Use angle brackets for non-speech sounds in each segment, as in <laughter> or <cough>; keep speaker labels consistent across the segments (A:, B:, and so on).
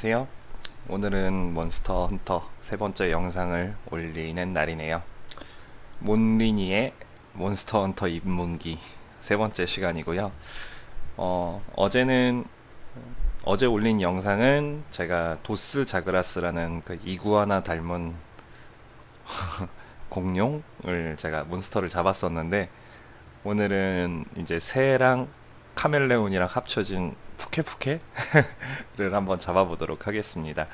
A: 안녕하세요. 오늘은 몬스터 헌터 세 번째 영상을 올리는 날이네요. 몬리니의 몬스터 헌터 입문기 세 번째 시간이고요. 어, 어제는 어제 올린 영상은 제가 도스 자그라스라는 그 이구아나 닮은 <laughs> 공룡을 제가 몬스터를 잡았었는데 오늘은 이제 새랑 카멜레온이랑 합쳐진 푸케푸케를 <laughs> 한번 잡아보도록 하겠습니다.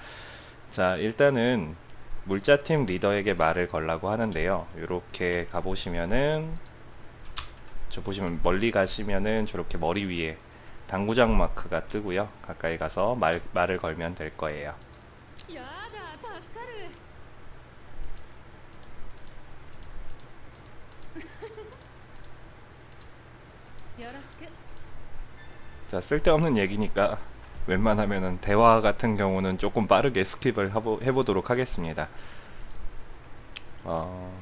A: 자, 일단은 물자팀 리더에게 말을 걸라고 하는데요. 이렇게 가보시면은 저 보시면 멀리 가시면은 저렇게 머리 위에 당구장 마크가 뜨고요. 가까이 가서 말, 말을 걸면 될 거예요. 자, 쓸데없는 얘기니까 웬만하면은 대화 같은 경우는 조금 빠르게 스킵을 하보, 해보도록 하겠습니다. 어,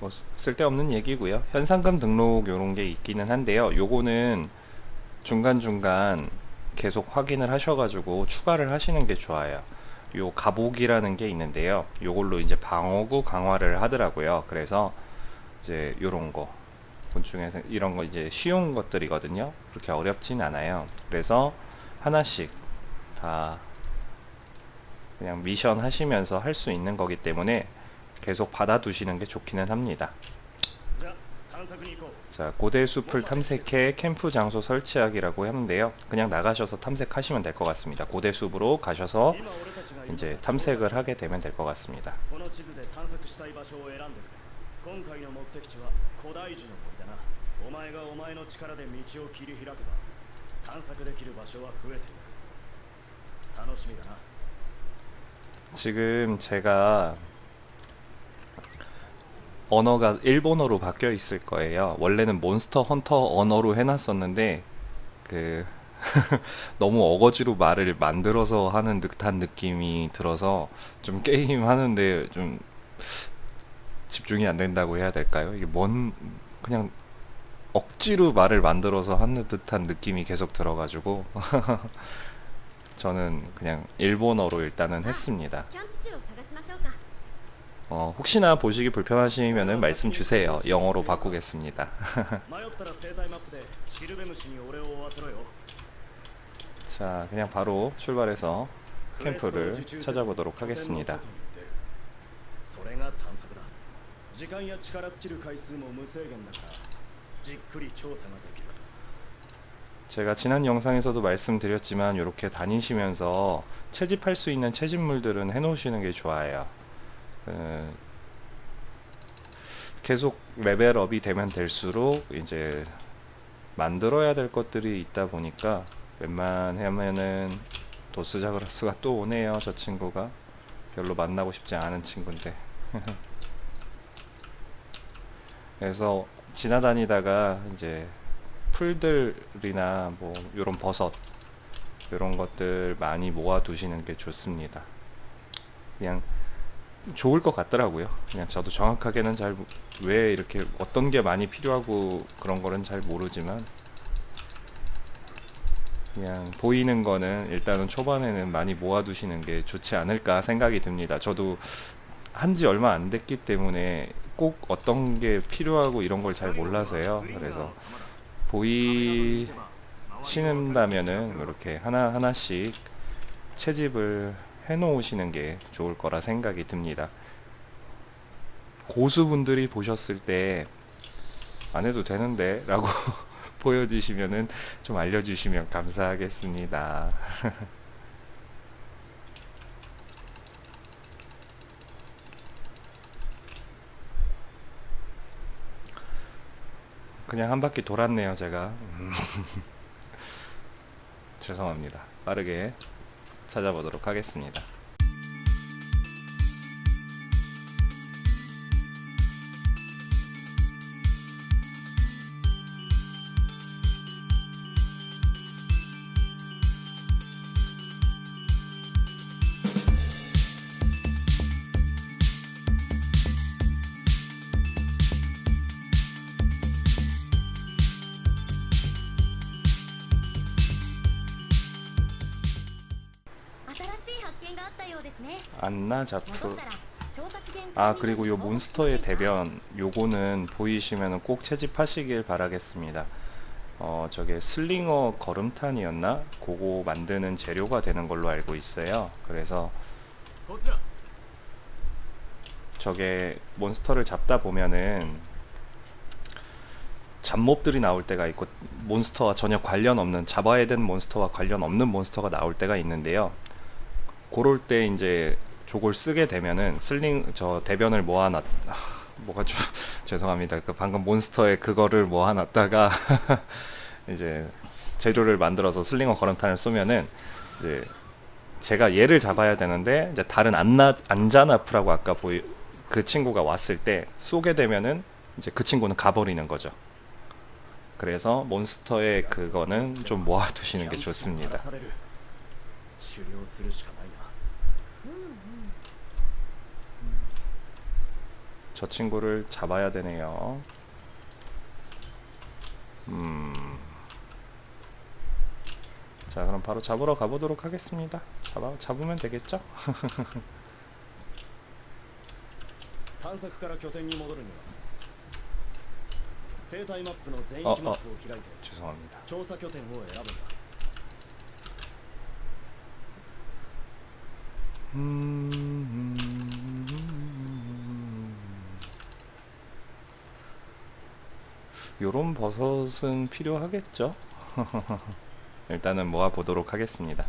A: 뭐 쓰- 쓸데없는 얘기고요. 현상금 등록 요런 게 있기는 한데요. 요거는 중간중간 계속 확인을 하셔가지고 추가를 하시는 게 좋아요. 요 가복이라는 게 있는데요. 요걸로 이제 방어구 강화를 하더라고요. 그래서 이제 요런 거 곤충에서 이런 거 이제 쉬운 것들이거든요. 그렇게 어렵진 않아요. 그래서 하나씩 다 그냥 미션 하시면서 할 수 있는 거기 때문에 계속 받아두시는 게 좋기는 합니다. 자, 고대 숲을 탐색해 캠프 장소 설치하기라고 하는데요. 그냥 나가셔서 탐색하시면 될 것 같습니다. 고대 숲으로 가셔서 이제 탐색을 하게 되면 될 것 같습니다.
B: お前がお前の力で道を切り開けば探索できる場所は増えていく楽しみだな
A: 지금 제가 언어가 일본어로 바뀌어 있을 거예요. 원래는 몬스터 헌터 언어로 해놨었는데 그 <laughs> 너무 어거지로 말을 만들어서 하는 듯한 느낌이 들어서 좀 게임 하는데 좀 집중이 안 된다고 해야 될까요? 이게 뭔 그냥 억지로 말을 만들어서 하는 듯한 느낌이 계속 들어가지고 <laughs> 저는 그냥 일본어로 일단은 했습니다. 어, 혹시나 보시기 불편하시면 말씀 주세요. 영어로 바꾸겠습니다. <laughs> 자, 그냥 바로 출발해서 캠프를 찾아보도록 하겠습니다. 제가 지난 영상에서도 말씀드렸지만 이렇게 다니시면서 채집할 수 있는 채집물들은 해놓으시는 게 좋아요. 그, 계속 레벨업이 되면 될수록 이제 만들어야 될 것들이 있다 보니까 웬만하면은 도스자그라스가 또 오네요. 저 친구가 별로 만나고 싶지 않은 친구인데. <laughs> 그래서 지나다니다가 이제 풀들이나 뭐 요런 버섯 요런 것들 많이 모아 두시는 게 좋습니다. 그냥 좋을 것 같더라고요. 그냥 저도 정확하게는 잘 왜 이렇게 어떤 게 많이 필요하고 그런 거는 잘 모르지만 그냥 보이는 거는 일단은 초반에는 많이 모아 두시는 게 좋지 않을까 생각이 듭니다. 저도 한 지 얼마 안 됐기 때문에 꼭 어떤 게 필요하고 이런 걸 잘 몰라서요. 그래서 보이신다면은 이렇게 하나 하나씩 채집을 해 놓으시는 게 좋을 거라 생각이 듭니다. 고수분들이 보셨을 때 안 해도 되는데 라고 <laughs> 보여주시면은 좀 알려주시면 감사하겠습니다. <laughs> 그냥 한 바퀴 돌았네요, 제가. 음. <laughs> 죄송합니다. 빠르게 찾아보도록 하겠습니다. 안나?
C: 잡토
A: 아 그리고 요 몬스터의 대변 요거는 보이시면 꼭 채집하시길 바라겠습니다. 어 저게 슬링어 걸음탄이었나? 그거 만드는 재료가 되는 걸로 알고 있어요. 그래서 저게 몬스터를 잡다 보면은 잡몹들이 나올 때가 있고 몬스터와 전혀 관련 없는 잡아야 된 몬스터와 관련 없는 몬스터가 나올 때가 있는데요. 그럴 때 이제 저걸 쓰게 되면은 슬링 저 대변을 모아놨 아, 뭐가 좀 <laughs> 죄송합니다. 그 방금 몬스터에 그거를 모아놨다가 <laughs> 이제 재료를 만들어서 슬링어 거름탄을 쏘면은 이제 제가 얘를 잡아야 되는데 이제 다른 안나 안자나프라고 아까 보이 그 친구가 왔을 때 쏘게 되면은 이제 그 친구는 가버리는 거죠. 그래서 몬스터의 그거는 좀 모아두시는 게 좋습니다. 저 친구를 잡아야 되네요. 음. 자, 그럼 바로 잡으러 가보도록 하겠습니다. 잡아, 잡으면 되겠죠? <laughs>
B: 어, 어.
A: 죄송합니다.
B: 음.
A: 요런 버섯은 필요하겠죠? <laughs> 일단은 모아 보도록 하겠습니다.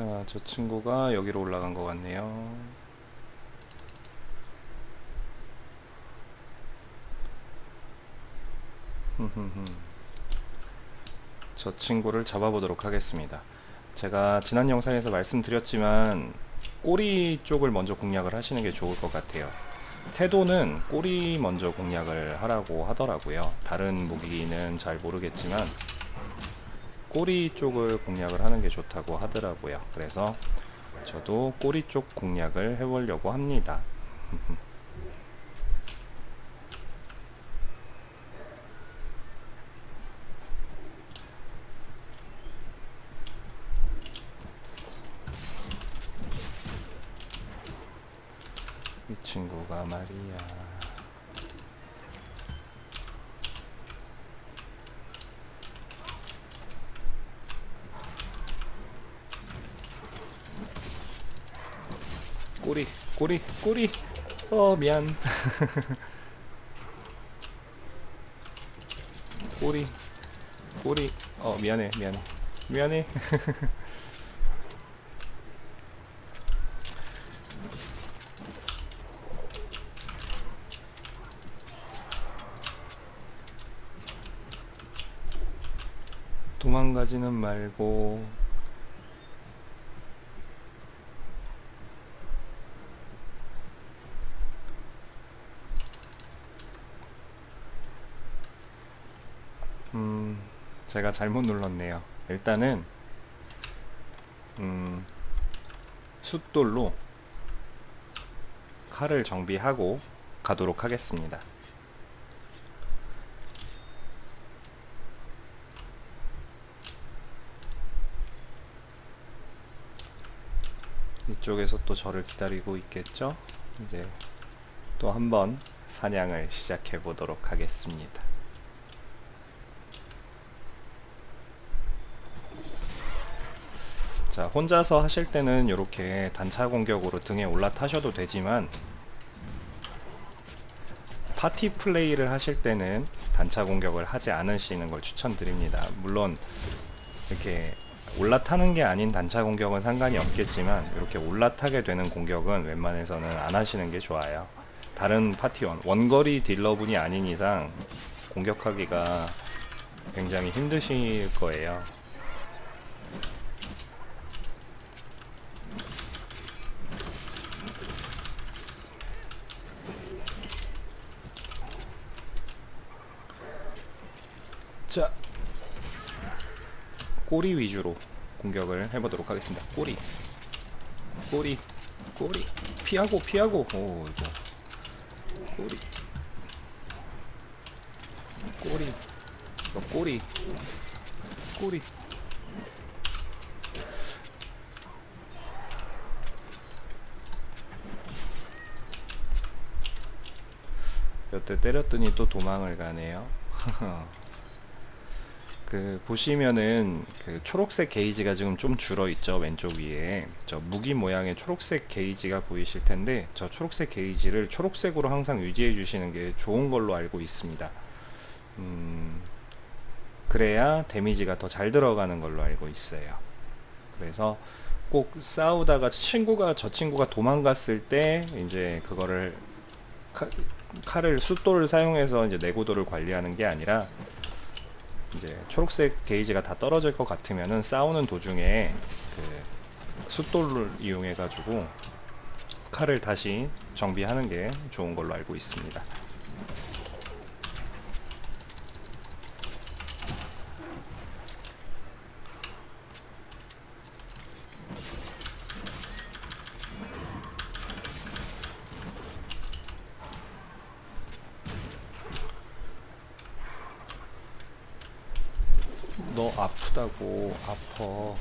A: 자, 저 친구가 여기로 올라간 것 같네요. 저 친구를 잡아보도록 하겠습니다. 제가 지난 영상에서 말씀드렸지만 꼬리 쪽을 먼저 공략을 하시는 게 좋을 것 같아요. 태도는 꼬리 먼저 공략을 하라고 하더라고요. 다른 무기는 잘 모르겠지만 꼬리 쪽을 공략을 하는 게 좋다고 하더라고요. 그래서 저도 꼬리 쪽 공략을 해보려고 합니다. <laughs> 이 친구가 말이야. 꼬리, 꼬리. 어, 미안. 꼬리, 꼬리. 어, 미안해, 미안해. 미안해. <laughs> 도망가지는 말고 음, 제가 잘못 눌렀네요. 일단은 음, 숫돌로 칼을 정비하고 가도록 하겠습니다. 이쪽에서 또 저를 기다리고 있겠죠? 이제 또 한번 사냥을 시작해 보도록 하겠습니다. 자, 혼자서 하실 때는 이렇게 단차 공격으로 등에 올라타셔도 되지만 파티 플레이를 하실 때는 단차 공격을 하지 않으시는 걸 추천드립니다. 물론 이렇게 올라타는 게 아닌 단차 공격은 상관이 없겠지만 이렇게 올라타게 되는 공격은 웬만해서는 안 하시는 게 좋아요. 다른 파티원 원거리 딜러분이 아닌 이상 공격하기가 굉장히 힘드실 거예요. 자 꼬리 위주로 공격을 해보도록 하겠습니다. 꼬리. 꼬리. 꼬리. 피하고 피하고. 오 이거. 꼬리. 꼬리. 이거 꼬리. 꼬리. 몇 대 때렸더니 또 도망을 가네요. <laughs> 그 보시면은 그 초록색 게이지가 지금 좀 줄어 있죠 왼쪽 위에 저 무기 모양의 초록색 게이지가 보이실 텐데 저 초록색 게이지를 초록색으로 항상 유지해 주시는 게 좋은 걸로 알고 있습니다. 음, 그래야 데미지가 더 잘 들어가는 걸로 알고 있어요. 그래서 꼭 싸우다가 친구가 저 친구가 도망갔을 때 이제 그거를 칼, 칼을 숫돌을 사용해서 이제 내구도를 관리하는 게 아니라 이제 초록색 게이지가 다 떨어질 것 같으면은 싸우는 도중에 그 숫돌을 이용해 가지고 칼을 다시 정비하는 게 좋은 걸로 알고 있습니다. 너 아퍼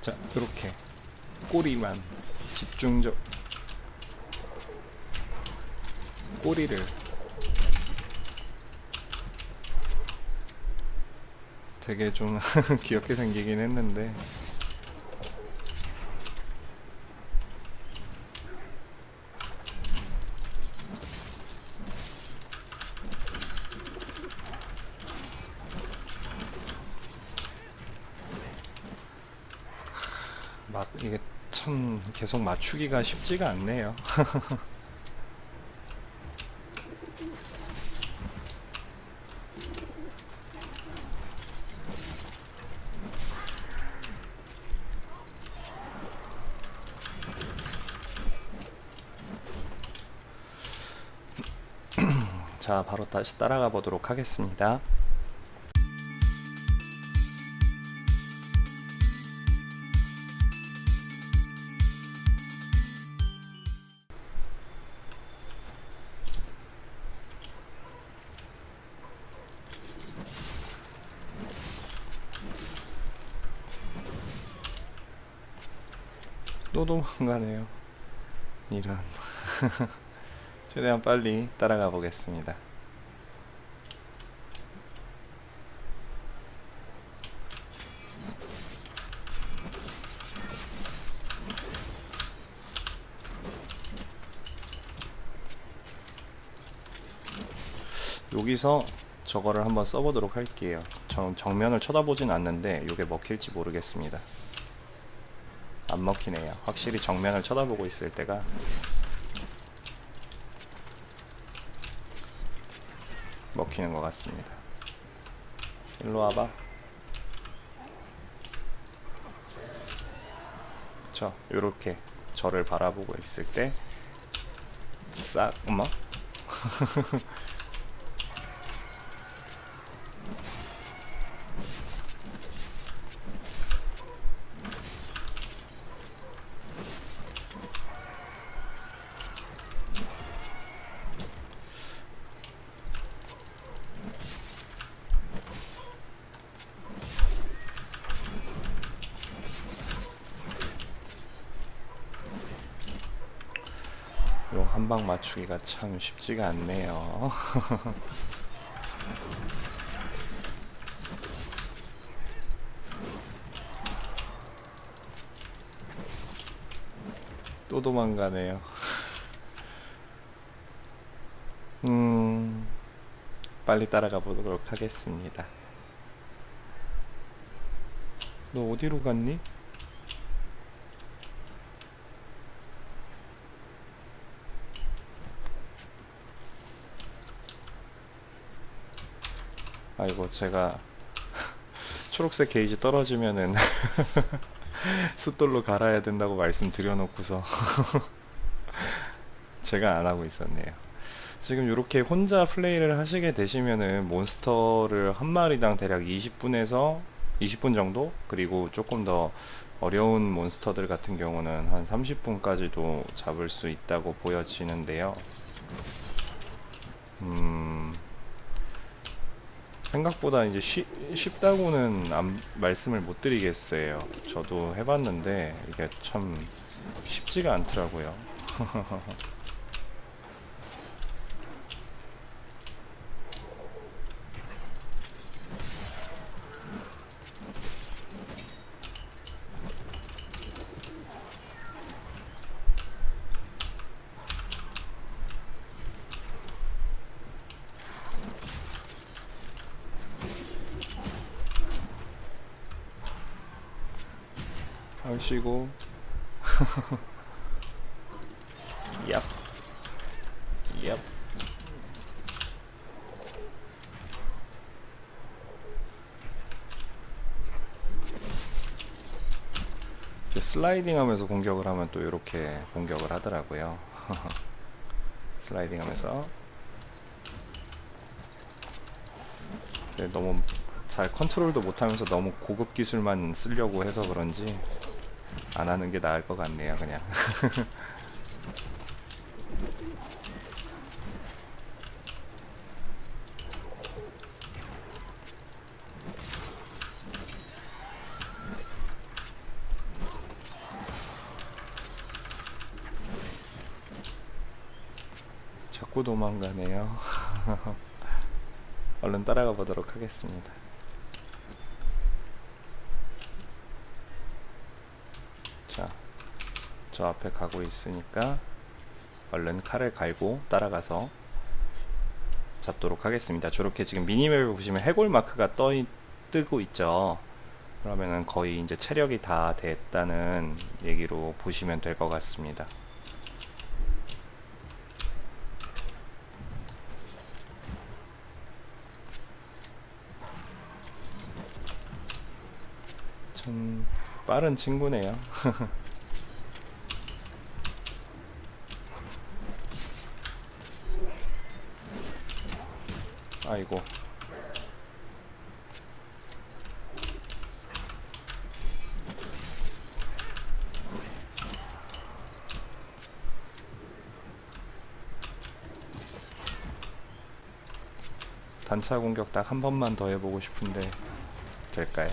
A: 자 이렇게. 꼬리만 집중적 꼬리를 되게 좀 <laughs> 귀엽게 생기긴 했는데 이게 참 계속 맞추기가 쉽지가 않네요. <laughs> 자, 바로 다시 따라가 보도록 하겠습니다. 또 도망가네요. 이런. <laughs> 최대한 빨리 따라가 보겠습니다. 여기서 저거를 한번 써보도록 할게요. 전 정면을 쳐다보진 않는데 이게 먹힐지 모르겠습니다. 안 먹히네요. 확실히 정면을 쳐다보고 있을 때가 먹히는 것 같습니다. 일로 와봐. 저 요렇게 저를 바라보고 있을 때 싹, 엄마? <laughs> 요 한 방 맞추기가 참 쉽지가 않네요. <laughs> 또 도망가네요. <laughs> 음, 빨리 따라가 보도록 하겠습니다. 너 어디로 갔니? 아이고 제가 <laughs> 초록색 게이지 떨어지면은 <laughs> 숫돌로 갈아야 된다고 말씀드려 놓고서 <laughs> 제가 안 하고 있었네요. 지금 이렇게 혼자 플레이를 하시게 되시면은 몬스터를 한 마리당 대략 20분에서 20분 정도? 그리고 조금 더 어려운 몬스터들 같은 경우는 한 30분까지도 잡을 수 있다고 보여지는데요. 음, 생각보다 이제 쉬, 쉽다고는 안- 말씀을 못 드리겠어요. 저도 해봤는데 이게 참 쉽지가 않더라고요. <laughs> 하시고 얍. 얍. 슬라이딩 하면서 공격을 하면 또 이렇게 공격을 하더라고요. <laughs> 슬라이딩 하면서. 네, 너무 잘 컨트롤도 못하면서 너무 고급 기술만 쓰려고 해서 그런지 안 하는 게 나을 것 같네요, 그냥. <laughs> 자꾸 도망가네요. <laughs> 얼른 따라가 보도록 하겠습니다. 자, 저 앞에 가고 있으니까 얼른 칼을 갈고 따라가서 잡도록 하겠습니다. 저렇게 지금 미니맵을 보시면 해골 마크가 떠 있, 뜨고 있죠. 그러면은 거의 이제 체력이 다 됐다는 얘기로 보시면 될 것 같습니다. 참 빠른 친구네요. <laughs> 아이고. 단차 공격 딱 한 번만 더 해보고 싶은데 될까요?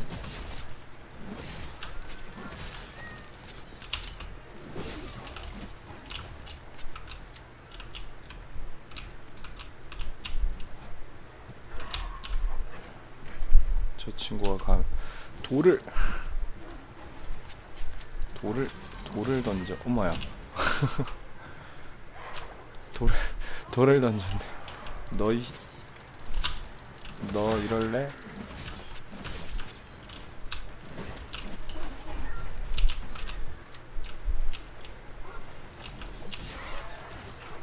A: 저 친구가 가 돌을. 돌을 돌을 던져. 엄마야. <laughs> 돌을 돌을 던졌네. 너희 너 이럴래?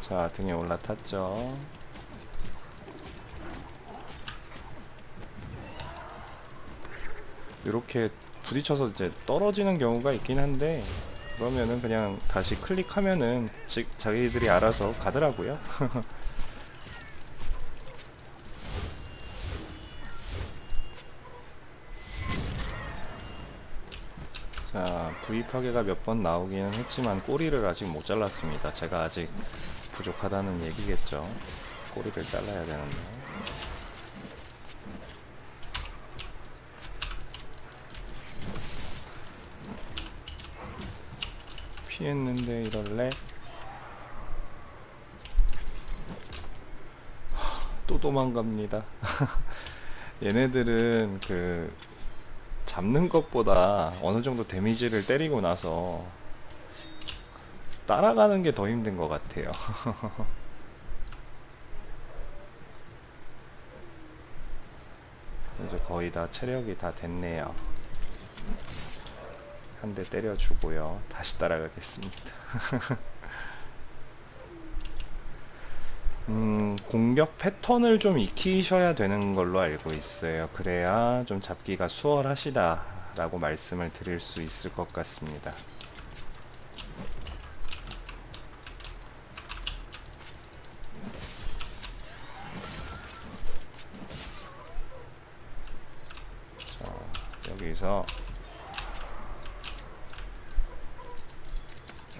A: 자 등에 올라탔죠 이렇게 부딪혀서 이제 떨어지는 경우가 있긴 한데 그러면은 그냥 다시 클릭하면은 즉 자기들이 알아서 가더라고요. <laughs> 파괴가 몇 번 나오기는 했지만 꼬리를 아직 못 잘랐습니다. 제가 아직 부족하다는 얘기겠죠. 꼬리를 잘라야 되는데. 피했는데 이럴래? 하, 또 도망갑니다. <laughs> 얘네들은 그 잡는 것보다 어느 정도 데미지를 때리고 나서 따라가는 게 더 힘든 것 같아요. <laughs> 이제 거의 다 체력이 다 됐네요. 한 대 때려주고요. 다시 따라가겠습니다. <laughs> 음, 공격 패턴을 좀 익히셔야 되는 걸로 알고 있어요. 그래야 좀 잡기가 수월하시다라고 말씀을 드릴 수 있을 것 같습니다. 자, 여기서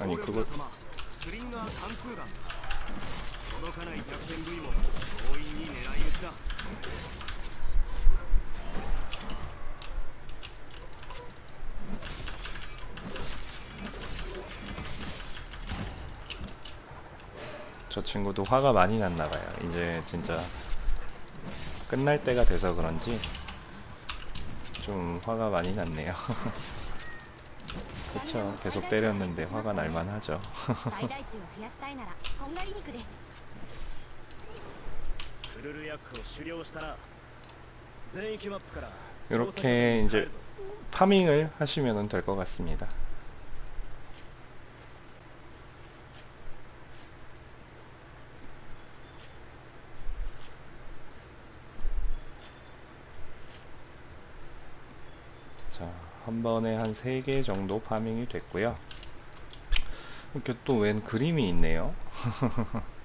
A: 아니 그거
B: かない弱点部位も強引に狙い撃ちだ
A: 저 친구도 화가 많이 났나 봐요. 이제 진짜 끝날 때가 돼서 그런지 좀 화가 많이 났네요. <laughs> 그쵸. 계속 때렸는데 화가 날만 하죠. <laughs> <laughs> 이렇게 이제 파밍을 하시면 될 것 같습니다. 자, 한 번에 한 3개 정도 파밍이 됐고요. 이렇게 또 웬 그림이 있네요. <laughs>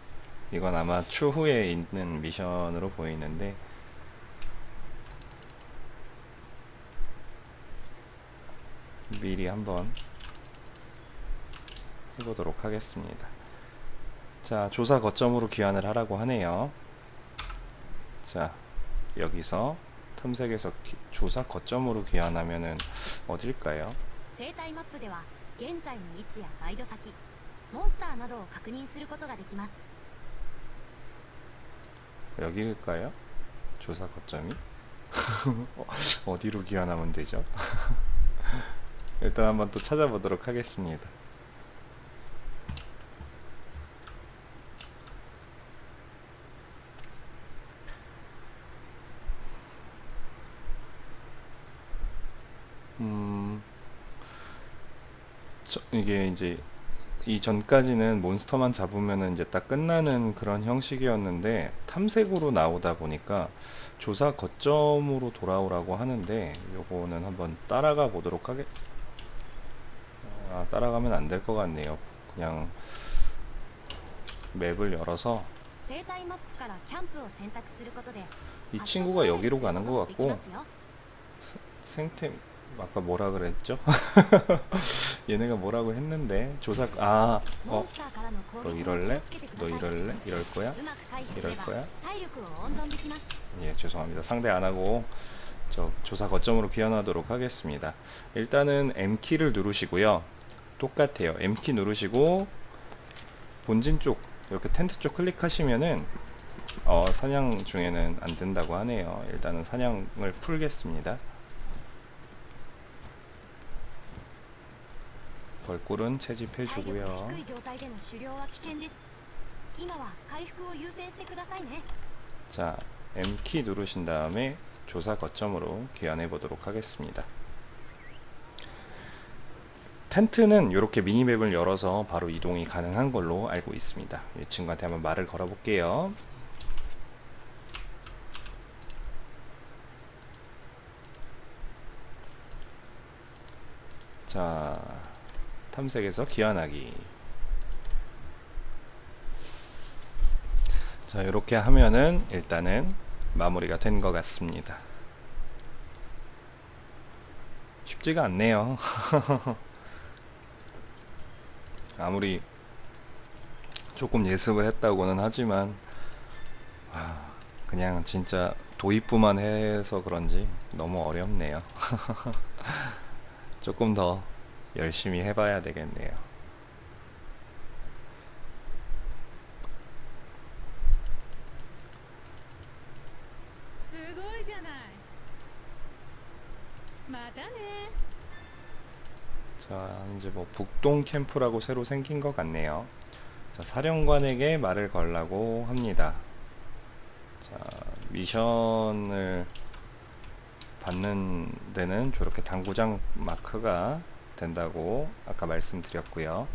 A: 이건 아마 추후에 있는 미션으로 보이는데 미리 한번 해보도록 하겠습니다. 자, 조사 거점으로 귀환을 하라고 하네요. 자, 여기서 탐색에서 기- 조사 거점으로 귀환하면은 어딜까요?
C: 生態マップでは現在の位置やガイド先モンスターなどを確認することができます
A: 여기일까요? 조사 거점이? 어, <laughs> 어디로 귀환하면 되죠? <laughs> 일단 한번 또 찾아보도록 하겠습니다. 음, 저, 이게 이제 이전까지는 몬스터만 잡으면 이제 딱 끝나는 그런 형식이었는데 탐색으로 나오다 보니까 조사 거점으로 돌아오라고 하는데 요거는 한번 따라가 보도록 하겠 아, 따라가면 안 될 것 같네요. 그냥 맵을 열어서 이 친구가 여기로 가는 것 같고 생태 아까 뭐라 그랬죠? <laughs> 얘네가 뭐라고 했는데 조사 아 어. 너 이럴래? 너 이럴래? 이럴 거야? 이럴 거야? 예 죄송합니다 상대 안 하고 저 조사 거점으로 귀환하도록 하겠습니다 일단은 M키를 누르시고요 똑같아요 M키 누르시고 본진 쪽 이렇게 텐트 쪽 클릭하시면은 어, 사냥 중에는 안 된다고 하네요 일단은 사냥을 풀겠습니다 벌꿀은 채집해주고요. 자, M키 누르신 다음에 조사 거점으로 귀환해 보도록 하겠습니다. 텐트는 이렇게 미니맵을 열어서 바로 이동이 가능한 걸로 알고 있습니다. 이 친구한테 한번 말을 걸어볼게요. 자, 탐색에서 귀환하기. 자, 이렇게 하면은 일단은 마무리가 된 것 같습니다. 쉽지가 않네요. <laughs> 아무리 조금 예습을 했다고는 하지만 아, 그냥 진짜 도입부만 해서 그런지 너무 어렵네요. <laughs> 조금 더 열심히 해봐야 되겠네요. 자, 이제 뭐 북동 캠프라고 새로 생긴 것 같네요. 자, 사령관에게 말을 걸라고 합니다. 자, 미션을 받는 데는 저렇게 당구장 마크가 된다고 아까 말씀드렸고요.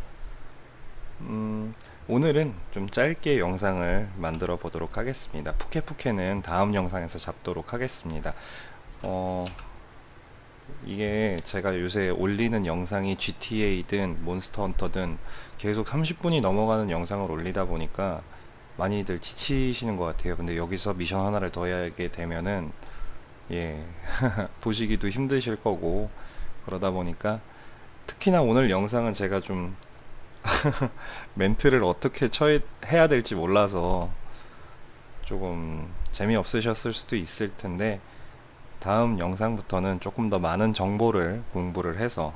A: 음, 오늘은 좀 짧게 영상을 만들어 보도록 하겠습니다. 푸케푸케는 다음 영상에서 잡도록 하겠습니다. 어, 이게 제가 요새 올리는 영상이 GTA든 몬스터 헌터든 계속 30분이 넘어가는 영상을 올리다 보니까 많이들 지치시는 것 같아요. 근데 여기서 미션 하나를 더 하게 되면은 예, <laughs> 보시기도 힘드실 거고, 그러다 보니까, 특히나 오늘 영상은 제가 좀, <laughs> 멘트를 어떻게 처해, 해야 될지 몰라서, 조금 재미없으셨을 수도 있을 텐데, 다음 영상부터는 조금 더 많은 정보를 공부를 해서,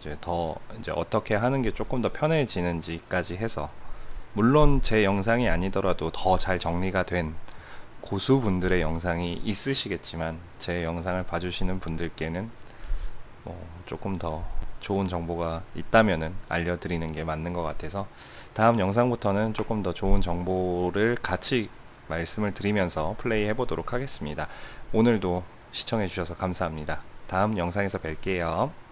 A: 이제 더, 이제 어떻게 하는 게 조금 더 편해지는지까지 해서, 물론 제 영상이 아니더라도 더 잘 정리가 된 고수분들의 영상이 있으시겠지만 제 영상을 봐주시는 분들께는 뭐 조금 더 좋은 정보가 있다면은 알려드리는 게 맞는 것 같아서 다음 영상부터는 조금 더 좋은 정보를 같이 말씀을 드리면서 플레이 해보도록 하겠습니다. 오늘도 시청해주셔서 감사합니다. 다음 영상에서 뵐게요.